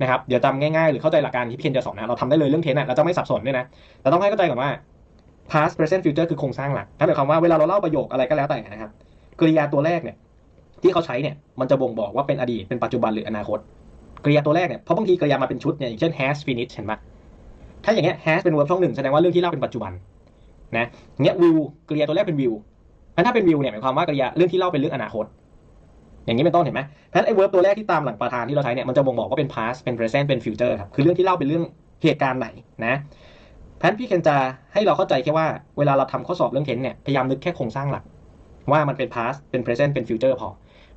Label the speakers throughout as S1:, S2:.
S1: นะครับเดี๋ยวจำง่ายๆ หรือเข้าใจหลักการที่พี่เคนจะสอนนะเราทำได้เลยเรื่องเทนอะเราจะไม่สับสนด้วยนะแต่ต้องให้เข้าใจก่อนว่า past present future คือโครงสร้างหลักนั่นหมายความว่าเวลาเราเล่าประโยคอะไรก็แล้วแต่นะครับกริยาตัวแรกเนี่ยที่เขาใช้เนี่ยมันจะบ่งบอกว่าเป็นอดีตเป็นปัจจุบันหรืออนาคตกริยาตัวแรกเนี่ยเพราะบางทีกริยามาเป็นชุดเนี่ยอย่างเช่น has finished เห็นไหมถ้าอย่างเงี้ย has เป็น verb ช่องหนึ่งแสดงว่าเรื่องที่เล่าเป็นปัจจุบันนะเงี้ย will กริยาตัวแรกเป็น will ถ้าเป็น will เนี่ยหมายความว่ากริยาเรื่องที่เล่าเป็นเรื่องอนาคต อย่างนี้เป็นต้นเห็นไหมเพราะฉะนั้นไอ้ verb ตัวแรกที่ตามหลังประธานที่เราใช้เนี่ยมันจะบ่งบอกว่าเป็น past เป็น present เป็น future ครับคือเรื่องที่เล่าเป็นเรื่องเหตุการณ์ไหนนะเพราะฉะนั้นพี่เคนจะให้เราเข้าใจแค่ว่าเวลาเราทำข้อสอบเรื่อง tense เนี่ยพยายามนึกแค่โครงสร้างหลัก ว่ามันเป็น past เป็น present เป็น future พอ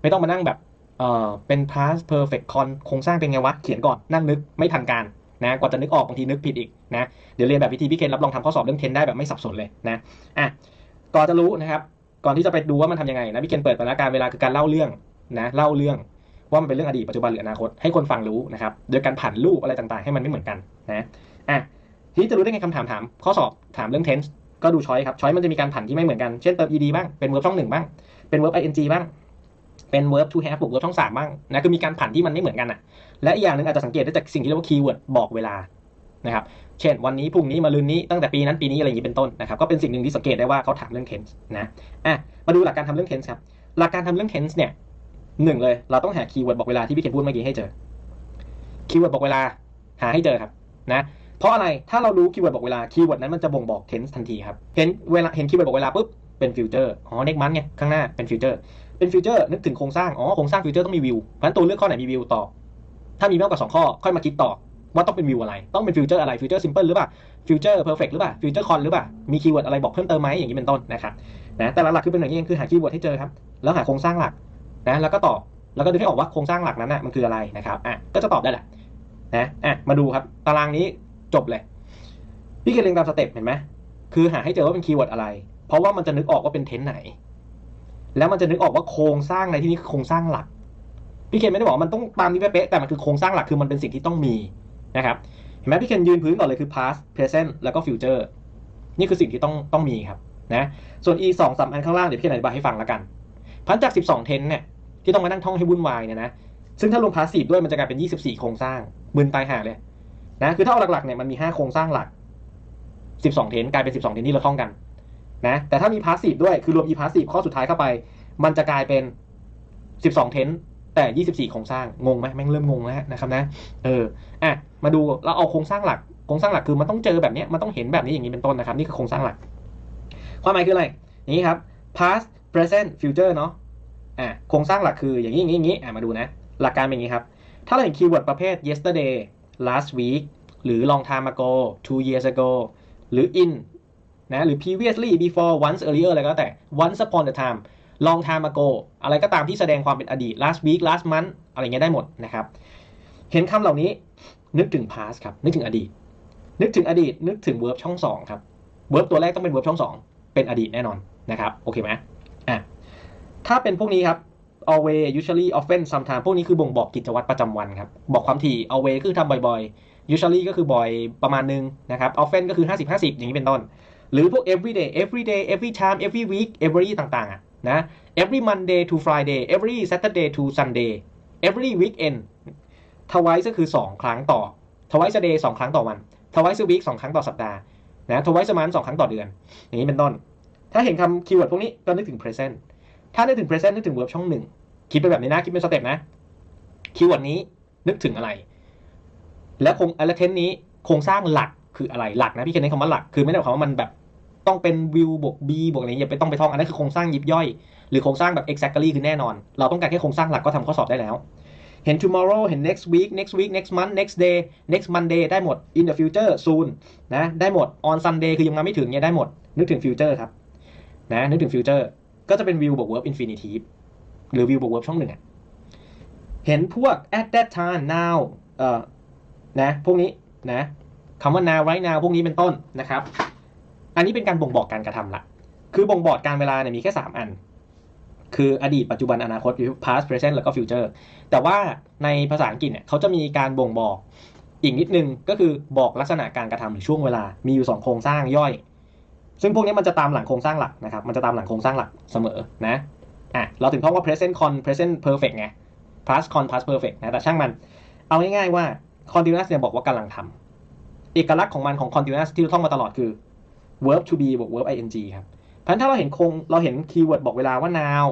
S1: ไม่ต้องมานั่งแบบเออเป็น past perfect con โครงสร้างเป็นไงวะเขียนก่อนนั่งนึกไม่ทันการนะกว่าจะนึกออกบางทีนึกผิดอีกนะเดี๋ยวเรียนแบบวิธีพี่เคนรับรองทำข้อสอบเรื่องเทนได้แบบไม่สับสนเลยนะอะก่อนจะรู้นะครับก่อนที่จะไปดูว่ามันทำยังไงนะพี่เคนเปิดบรรณการเวลาคือการเล่าเรื่อง นะเล่าเรื่องว่ามันเป็นเรื่องอดีตปัจจุบันหรืออนาคตให้คนฟังรู้นะครับโดยการผันรูปอะไรต่างๆ ให้มันไม่เหมือนกันนะอะทีนี้จะรู้ได้ไงคำถามถามข้อสอบถามเรื่อง tense ก็ดูช้อยครับช้อยมันจะมีการผันที่ไม่เหมือนกันเช่นเติม ed บ้างเป็น verb ช่องหนึ่งบ้างเป็น verb ing บ้างเป็น verb to have บวก verb ช่องสามบ้างนะคือมีการผันที่มันไม่เหมือนกันอะและอีกอย่างหนึ่งอาจจะสังเกตได้จากสิ่งที่เรียกว่า keyword บอกเวลานะครับเช่นวันนี้พรุ่งนี้มาลืนนี้ตั้งแต่ปีนั้นปีนี้อะไรอย่างนี้เป็นต้นนะครับก็เป็นสิ่งหนึ่งที่สังเกตได้ว่าเขาถามเรื่อง tense นะอะมาดูหลักการทำเรื่อง tense ครับหลักการทำเรื่อง tense เนี่ย หนึ่งเลยเราต้องหา keyword บอกเวลาที่พี่เคนพูดเมื่อกี้ให้เจอ keyword บอกเวลาหาให้เจอครับนะเพราะอะไรถ้าเรารู้ keyword บอกเวลา keyword นั้นมันจะบ่งบอก tense ทันทีครับเห็นเวลาเห็น keyword บอกเวลาปุ๊บเป็น future อ๋อ next month เนี่ยข้างหน้าเป็น future เป็นฟิวเจอร์นึกถึงโครงสร้างอ๋อโครงสร้างฟิวเจอร์ต้องมีวิวเพราะฉะนั้นตัวเลือกข้อไหนมีวิวต่อถ้ามีมากกว่า 2 ข้อค่อยมาคิดต่อว่าต้องเป็นวิวอะไร ต้องเป็นฟิวเจอร์อะไรฟิวเจอร์ซิมเพิลหรือเปล่าฟิวเจอร์เพอร์เฟกหรือเปล่าฟิวเจอร์คอนหรือเปล่ามีคีย์เวิร์ดอะไรบอกเพิ่มเติมไหมอย่างนี้เป็นต้นนะครับนะแต่หลักๆคือเป็นอย่างนี้เองคือหาคีย์เวิร์ดให้เจอครับแล้วหาโครงสร้างหลัก นะแล้วก็ตอบแล้วก็ดูให้ออกว่าโครงสร้างหลักนั้นน่ะมันคืออะไรนะครับอะก็จะตอบได้แหละนะอะมาดูครับตารางนี้จบเลย พี่เกเรียงตามสเต็ปเห็นไหมคือหาให้เจอว่าเป็นคีย์เวิร์ดอะไร เพราะว่ามันจะนึกออกว่าเป็นเทนไหน แล้วมันจะนึกออกว่าโครงสร้างในที่นี้คือโครงสร้างหลัก พี่เคนไม่ได้บอกมันต้องตามนี้เป๊ะแต่มันคือโครงสร้างหลักคือมันเป็นสิ่งที่ต้องมีนะครับเห็นไหมพี่เคนยืนพื้นก่อนเลยคือ past present แล้วก็ future นี่คือสิ่งที่ต้องต้องมีครับนะส่วน e สองสามอันข้างล่างเดี๋ยวพี่เคนอธิบายให้ฟังแล้วกัน พันจาก 12 เทนเนี่ยที่ต้องมานั่งท่องให้วุ่นวายเนี่ยนะซึ่งถ้ารวม passive ด้วยมันจะกลายเป็น 24 โครงสร้างมึนตายห่าเลยนะคือถ้าเอาหลักๆเนี่ยมันมี 5 โครงสร้างหลัก 12 เทนกลายเป็น 12 เทนที่เราท่องกันนะแต่ถ้ามีพาสซีฟด้วยคือรวม e พาสซีฟข้อสุดท้ายเข้าไป มันจะกลายเป็น 12 เทนแต่ 24 โครงสร้างงงไหมแม่งเริ่มงงแล้วนะครับนะเอออะมาดูเราเอาโครงสร้างหลักโครงสร้างหลักคือมันต้องเจอแบบนี้มันต้องเห็นแบบนี้อย่างนี้เป็นต้นนะครับ นี่คือโครงสร้างหลัก ความหมายคืออะไรนี่ครับ past present future เนาะ อะโครงสร้างหลักคืออย่างนี้อย่างนี้อย่างนี้อะมาดูนะ หลักการเป็นอย่างนี้ครับ ถ้าเราเห็นคีย์เวิร์ดประเภท yesterday last week หรือ long time ago two years ago หรือ in นะหรือ previously before once earlier อะไรก็แล้วแต่ once upon a time long time ago อะไรก็ตามที่แสดงความเป็นอดีต last week last month อะไรเงี้ยได้หมดนะครับ เห็นคำเหล่านี้นึกถึง past ครับ นึกถึงอดีต นึกถึงอดีต นึกถึง verb ช่อง 2 ครับ verb ตัวแรกต้องเป็น verb ช่อง 2 เป็นอดีตแน่นอนนะครับ โอเคไหม ถ้าเป็นพวกนี้ครับ always usually often sometimes พวกนี้คือบ่งบอกกิจวัตรประจำวันครับ บอกความถี่ always คือทำบ่อยๆ usually ก็คือบ่อยประมาณนึงนะครับ often ก็คือ 50-50 อย่างนี้เป็นต้น หรือพวก everyday everyday every time every week every ต่างๆอะนะ every Monday to Friday every Saturday to Sunday every weekend twice ก็คือ 2 ครั้งต่อ twice a day 2 ครั้งต่อวัน twice a week 2 ครั้งต่อสัปดาห์นะ twice a month 2 ครั้งต่อเดือน อย่างนี้เป็นต้น ถ้าเห็นคำคีย์เวิร์ดพวกนี้ก็นึกถึง present ถ้านึกถึง present นึกถึง verb ช่องหนึ่งคิดไปแบบนี้นะ คิดเป็นสเต็ปนะคีย์เวิร์ดนี้นึกถึงอะไร แล้วคงอะไรเทนนี้โครงสร้างหลักคืออะไรหลักนะพี่เคนใช้คำว่าหลักคือไม่ได้หมายความว่ามันแบบต้องเป็นวิวบวก b บวกอะไรอย่าไปต้องไปท่องอันนั้นคือโครงสร้างยิบย่อย หรือโครงสร้างแบบ exactly คือแน่นอน เราต้องการแค่โครงสร้างหลักก็ทำข้อสอบได้แล้ว เห็น tomorrow เห็น next week next week next month next day next Monday ได้หมด in the future soon นะได้หมด on Sunday คือยังมาไม่ถึงเนี่ยได้หมดนึกถึง future ครับนะนึกถึง future ก็จะเป็น will บวก verb infinitive หรือ will บวก verb ช่องหนึ่งอะเห็นพวก at that time now เอ่อนะพวกนี้นะคำว่า now right now พวกนี้เป็นต้นนะครับ อันนี้เป็นการบ่งบอกการกระทำละ คือบ่งบอกการเวลาเนี่ยมีแค่ 3 อัน คืออดีตปัจจุบันอนาคต past present แล้วก็ future แต่ว่าในภาษาอังกฤษเนี่ยเขาจะมีการบ่งบอกอีกนิดนึงก็คือบอกลักษณะการกระทำหรือช่วงเวลา มีอยู่ 2 โครงสร้างย่อย ซึ่งพวกนี้มันจะตามหลังโครงสร้างหลักนะครับ มันจะตามหลังโครงสร้างหลักเสมอนะ อะ เราถึงท่องว่า present con present perfect ไง past con past perfect นะ แต่ช่างมัน เอาง่ายๆว่า continuous เนี่ยบอกว่ากำลังทำ เอกลักษณ์ของมันของ continuous ที่เราท่องมาตลอดคือ verb to be บวก verb ing ครับ เพราะฉะนั้นถ้าเราเห็นคงเราเห็นคีย์เวิร์ดบอกเวลาว่า now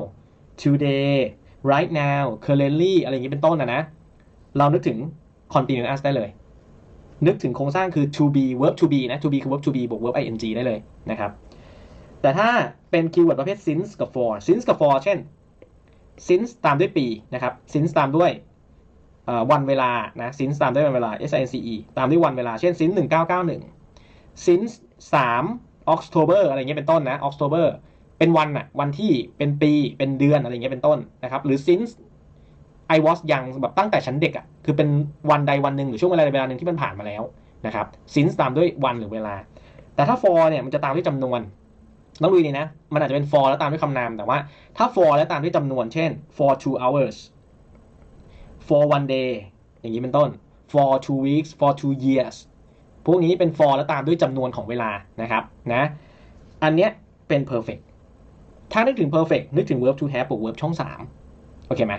S1: today right now currently อะไรอย่างนี้เป็นต้นนะนะ เรานึกถึง continuous ได้เลย นึกถึงโครงสร้างคือ to be verb to be นะ to be คือ verb to be บวก verb ing ได้เลยนะครับ แต่ถ้าเป็นคีย์เวิร์ดประเภท since กับ for since กับ for เช่น since ตามด้วยปีนะครับ since ตามด้วยวันเวลานะ since ตามด้วยวันเวลา s i n c e ตามด้วยวันเวลา เช่น since 1991 since 3 October อะไรเงี้ยเป็นต้นนะ October เป็นวันอะวันที่เป็นปีเป็นเดือนอะไรเงี้ยเป็นต้นนะครับ หรือ since I was young แบบตั้งแต่ฉันเด็กอะคือเป็นวันใดวันหนึ่งหรือช่วงเวลาใดเวลาหนึ่งที่มันผ่านมาแล้วนะครับ since ตามด้วยวันหรือเวลา แต่ถ้า for เนี่ยมันจะตามด้วยจำนวนต้องดูดีนะ มันอาจจะเป็น for แล้วตามด้วยคำนาม แต่ว่าถ้า for แล้วตามด้วยจำนวน เช่น for two hours for one day อย่างนี้เป็นต้น for two weeks for two years พวกนี้เป็น for แล้วตามด้วยจำนวนของเวลานะครับนะ อันเนี้ยเป็น perfect ถ้านึกถึง perfect นึกถึง verb to have บวก verb ช่อง 3 โอเคไหม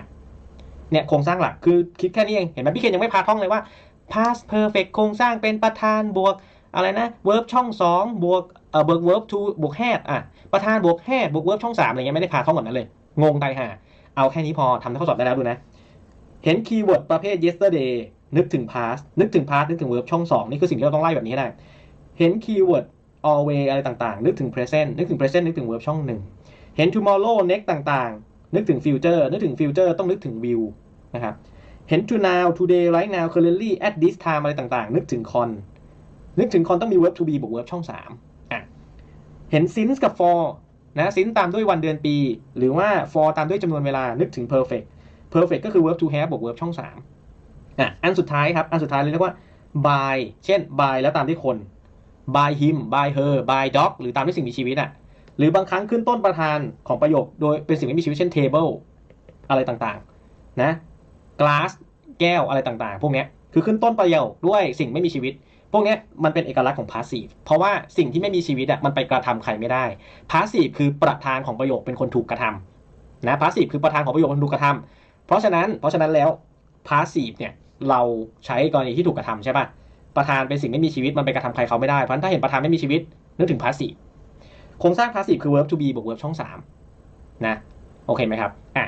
S1: เนี่ยโครงสร้างหลักคือคิดแค่นี้เอง เห็นไหมพี่เคนยังไม่พาท่องเลยว่า past perfect โครงสร้างเป็นประธานบวกอะไรนะ verb ช่อง2บวกเอ่อบวก verb to บวก have อะประธานบวก have บวก verb ช่อง3อะไรเงี้ยไม่ได้พาท่องแบบนั้นเลย งงตายห่าเอาแค่นี้พอทำข้อสอบได้แล้วดูนะ เห็นคีย์เวิร์ดประเภท yesterday นึกถึง past นึกถึง past นึกถึง verb ช่อง2นี่คือสิ่งที่เราต้องไล่แบบนี้ให้ได้ เห็นคีย์เวิร์ด always อะไรต่างๆ นึกถึง present นึกถึง present นึกถึง verb ช่องหนึ่งเห็น tomorrow next ต่างๆ นึกถึง future นึกถึง future ต้องนึกถึง will นะครับเห็น to now today right now currently at this time อะไรต่างๆ นึกถึง con นึกถึง con ต้องมี verb to be บวก verb ช่อง3อะเห็น since กับ for นะ since ตามด้วยวันเดือนปี หรือว่า for ตามด้วยจำนวนเวลานึกถึง perfect perfect ก็คือ verb to have บวก verb ช่อง3อะอันสุดท้ายครับ อันสุดท้ายเลยเรียกว่า by เช่น by แล้วตามด้วยคน by him by her by dog หรือตามด้วยสิ่งมีชีวิตอะ หรือบางครั้งขึ้นต้นประธานของประโยค โดยเป็นสิ่งไม่มีชีวิตเช่น table อะไรต่างๆนะ glass แก้วอะไรต่างๆ พวกนี้คือขึ้นต้นประโยคด้วยสิ่งไม่มีชีวิต พวกนี้มันเป็นเอกลักษณ์ของ passive เพราะว่าสิ่งที่ไม่มีชีวิตอะมันไปกระทำใครไม่ได้ passive คือประธานของประโยคเป็นคนถูกกระทำนะ passive คือประธานของประโยคเป็นคนถูกกระทำเพราะฉะนั้นเพราะฉะนั้นแล้ว passive เนี่ยเราใช้กรณีที่ถูกกระทำใช่ป่ะประธานเป็นสิ่งไม่มีชีวิตมันไปกระทำใครเขาไม่ได้เพราะฉะนั้นถ้าเห็นประธานไม่มีชีวิตนึกถึง passive โครงสร้าง passive คือ verb to be บวก verb ช่อง 3 นะ โอเคไหมครับอะ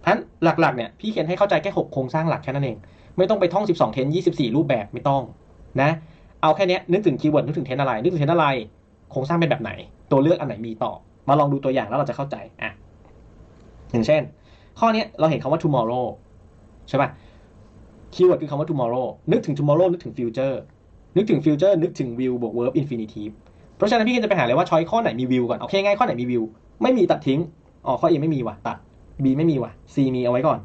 S1: เพราะฉะนั้นหลักๆเนี่ยพี่เขียนให้เข้าใจแค่ 6 โครงสร้างหลักแค่นั้นเอง ไม่ต้องไปท่อง 12 เทน 24 รูปแบบไม่ต้องนะ เอาแค่นี้นึกถึงคีย์เวิร์ดนึกถึงเทนอะไร นึกถึงเทนอะไร โครงสร้างเป็นแบบไหน ตัวเลือกอันไหนมีต่อ มาลองดูตัวอย่างแล้วเราจะเข้าใจอะอย่างเช่น ข้อนี้เราเห็นคำว่า tomorrow ใช่ป่ะคีย์เวิร์ดคือคำว่า tomorrow นึกถึง tomorrow นึกถึง future นึกถึง future นึกถึง will บวก verb infinitive เพราะฉะนั้นพี่เคนจะไปหาเลยว่าช้อยข้อไหนมี will ก่อนโอเคง่ายข้อไหนมี will ไม่มีตัดทิ้งอ๋อข้อ A ไม่มีว่ะตัด B ไม่มีว่ะ C มีเอาไว้ก่อน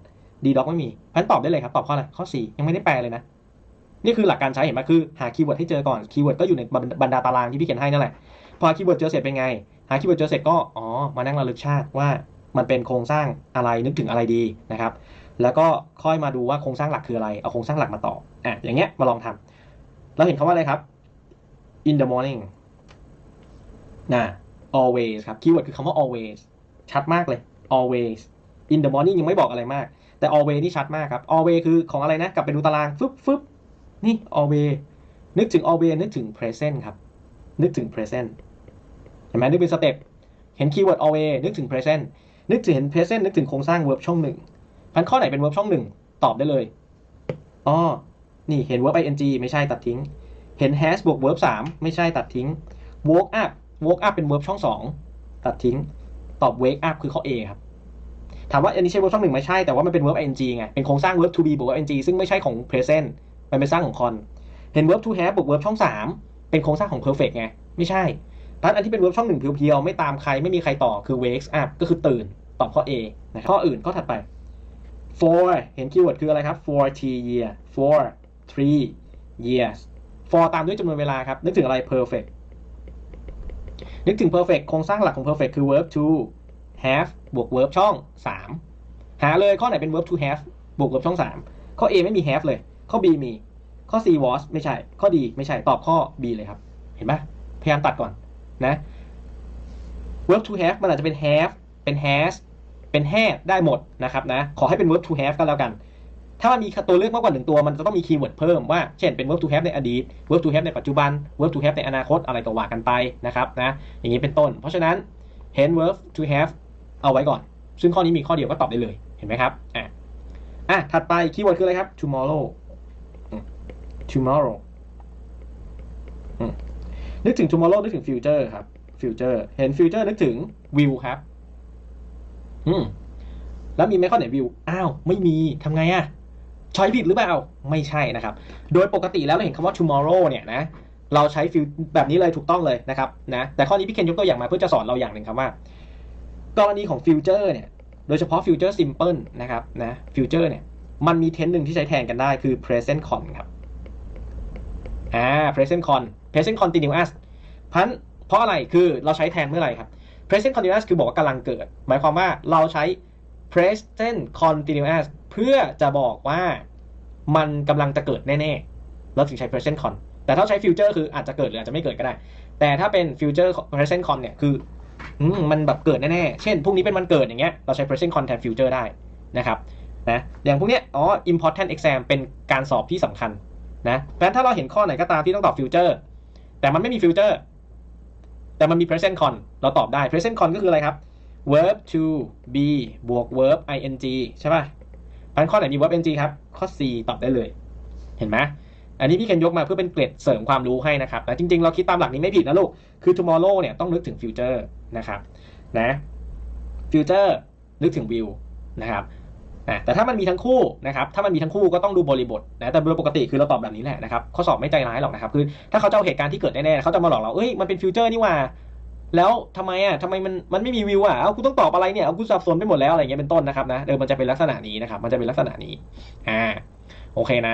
S1: D doc ไม่มีพันตอบได้เลยครับตอบข้ออะไรข้อ C ยังไม่ได้แปลเลยนะนี่คือหลักการใช้เห็นไหมคือหาคีย์เวิร์ดให้เจอก่อนคีย์เวิร์ดก็อยู่ในบรรดาตารางที่พี่เขียนให้นั่นแหละพอคีย์เวิร์ดเจอเสร็จเป็นไง หาคีย์เวิร์ดเจอเสร็จก็อ๋อมานั่งระลึกชาติว่ามันเป็นโครงสร้างอะไรนึกถึงอะไรดีนะครับ แล้วก็ค่อยมาดูว่าโครงสร้างหลักคืออะไรเอาโครงสร้างหลักมาต่ออะอย่างเงี้ยมาลองทำเราเห็นคำว่าอะไรครับ in the morning นะ always ครับคีย์เวิร์ดคือคำว่า always ชัดมากเลย always in the morning ยังไม่บอกอะไรมาก แต่ always นี่ชัดมากครับ always คือของอะไรนะ กลับไปดูตารางฟึบฟึบนี่ always นึกถึง always นึกถึง present ครับ นึกถึง present เห็นไหมนึกเป็นสเต็ปเห็นคีย์เวิร์ด always นึกถึง present นึกถึงเห็น present นึกถึงโครงสร้าง verb ช่องหนึ่งพันข้อไหนเป็น verb ช่องหนึ่งตอบได้เลยอ๋อนี่เห็น verb ing ไม่ใช่ตัดทิ้ง เห็น has บวก verb 3 ไม่ใช่ตัดทิ้ง woke up woke up เป็น verb ช่อง2ตัดทิ้ง ตอบ wake up คือข้อ A ครับ ถามว่าอันนี้ใช่ verb ช่องหนึ่งไม่ใช่ แต่ว่ามันเป็น verb ing ไง เป็นโครงสร้าง verb to be บวก ing ซึ่งไม่ใช่ของ present มันเป็นสร้างของ con เห็น verb to have บวก verb ช่อง3เป็นโครงสร้างของ perfect ไง ไม่ใช่พันอันที่เป็น verb ช่องหนึ่งเพียวๆ ไม่ตามใคร ไม่มีใครต่อ คือ wakes up ก็คือตื่น ตอบข้อ A นะครับข้ออื่น ข้อถัดไป for เห็นคีย์เวิร์ดคืออะไรครับ for t year for three years for ตามด้วยจำนวนเวลาครับ นึกถึงอะไร perfect นึกถึง perfect โครงสร้างหลักของ perfect คือ verb to have บวก verb ช่อง 3 หาเลยข้อไหนเป็น verb to have บวก verb ช่อง 3 ข้อ A ไม่มี have เลย ข้อ B มี ข้อ C was ไม่ใช่ ข้อ D ไม่ใช่ ตอบข้อ B เลยครับ เห็นปะพยายามตัดก่อนนะ verb to have มันอาจจะเป็น have เป็น has เป็น had ได้หมดนะครับนะ ขอให้เป็น verb to have ก็แล้วกัน ถ้ามันมีตัวเลือกมากกว่าหนึ่งตัวมันจะต้องมีคีย์เวิร์ดเพิ่มว่า เช่นเป็น verb to have ในอดีต verb to have ในปัจจุบัน verb to have ในอนาคตอะไรก็ว่ากันไปนะครับนะอย่างนี้เป็นต้น เพราะฉะนั้นเห็น verb to have เอาไว้ก่อน ซึ่งข้อนี้มีข้อเดียวก็ตอบได้เลยเห็นไหมครับอะอะถัดไปคีย์เวิร์ดคืออะไรครับ tomorrow tomorrow นึกถึง tomorrow นึกถึง future ครับ future เห็น future นึกถึง will ครับ อืมแล้วมีไหมข้อไหน will อ้าว ไม่มีทำไงอะ ช้อยผิดหรือเปล่าไม่ใช่นะครับ โดยปกติแล้วเราเห็นคำว่า tomorrow เนี่ยนะเราใช้ฟิลแบบนี้เลยถูกต้องเลยนะครับนะแต่ข้อนี้พี่เคนยกตัวอย่างมาเพื่อจะสอนเราอย่างหนึ่งครับว่า กรณีของฟิวเจอร์เนี่ยโดยเฉพาะฟิวเจอร์ซิมเพิลนะครับนะฟิวเจอร์เนี่ยมันมีเทนหนึ่งที่ใช้แทนกันได้คือ present con ครับอ่า present con present continuous พันเพราะอะไรคือเราใช้แทนเมื่อไหร่ครับ present continuous คือบอกว่ากำลังเกิด หมายความว่าเราใช้ present continuous เพื่อจะบอกว่ามันกำลังจะเกิดแน่ๆเราถึงใช้ present con แต่ถ้าใช้ future คืออาจจะเกิดหรืออาจจะไม่เกิดก็ได้ แต่ถ้าเป็น future present con เนี่ยคือมมันแบบเกิดแน่ๆ เช่นพรุ่งนี้เป็นวันเกิดอย่างเงี้ย เราใช้ present con แทน future ได้นะครับนะอย่างพวกเนี้ยอ๋อ important exam เป็นการสอบที่สำคัญนะเพราะฉะนั้นถ้าเราเห็นข้อไหนก็ตามที่ต้องตอบ future แต่มันไม่มี future แต่มันมี present con เราตอบได้ present con ก็คืออะไรครับ verb to be บวก verb ing ใช่ป่ะพันข้อไหนมี verb ing ครับ ข้อ C ตอบได้เลย เห็นไหมอันนี้พี่เคนยกมาเพื่อเป็นเกร็ดเสริมความรู้ให้นะครับแต่จริง ๆ เราคิดตามหลักนี้ไม่ผิดนะลูก คือ tomorrow เนี่ยต้องนึกถึง future นะครับนะ future นึกถึง will นะครับอะแต่ถ้ามันมีทั้งคู่นะครับ ถ้ามันมีทั้งคู่ก็ต้องดูบริบทนะ แต่โดยปกติคือเราตอบแบบนี้แหละนะครับ ข้อสอบไม่ใจร้ายหรอกนะครับ คือถ้าเขาจะเอาเหตุการณ์ที่เกิดแน่ๆเขาจะมาหลอกเรา เอ้ย มันเป็น future นี่ว่า แล้วทำไมอะทำไมมันมันไม่มีวิวอะเอากูต้องตอบอะไรเนี่ยเอากูสับสนไปหมดแล้วอะไรเงี้ยเป็นต้นนะครับนะเออมันจะเป็นลักษณะนี้นะครับ มันจะเป็นลักษณะนี้อ่าโอเคนะ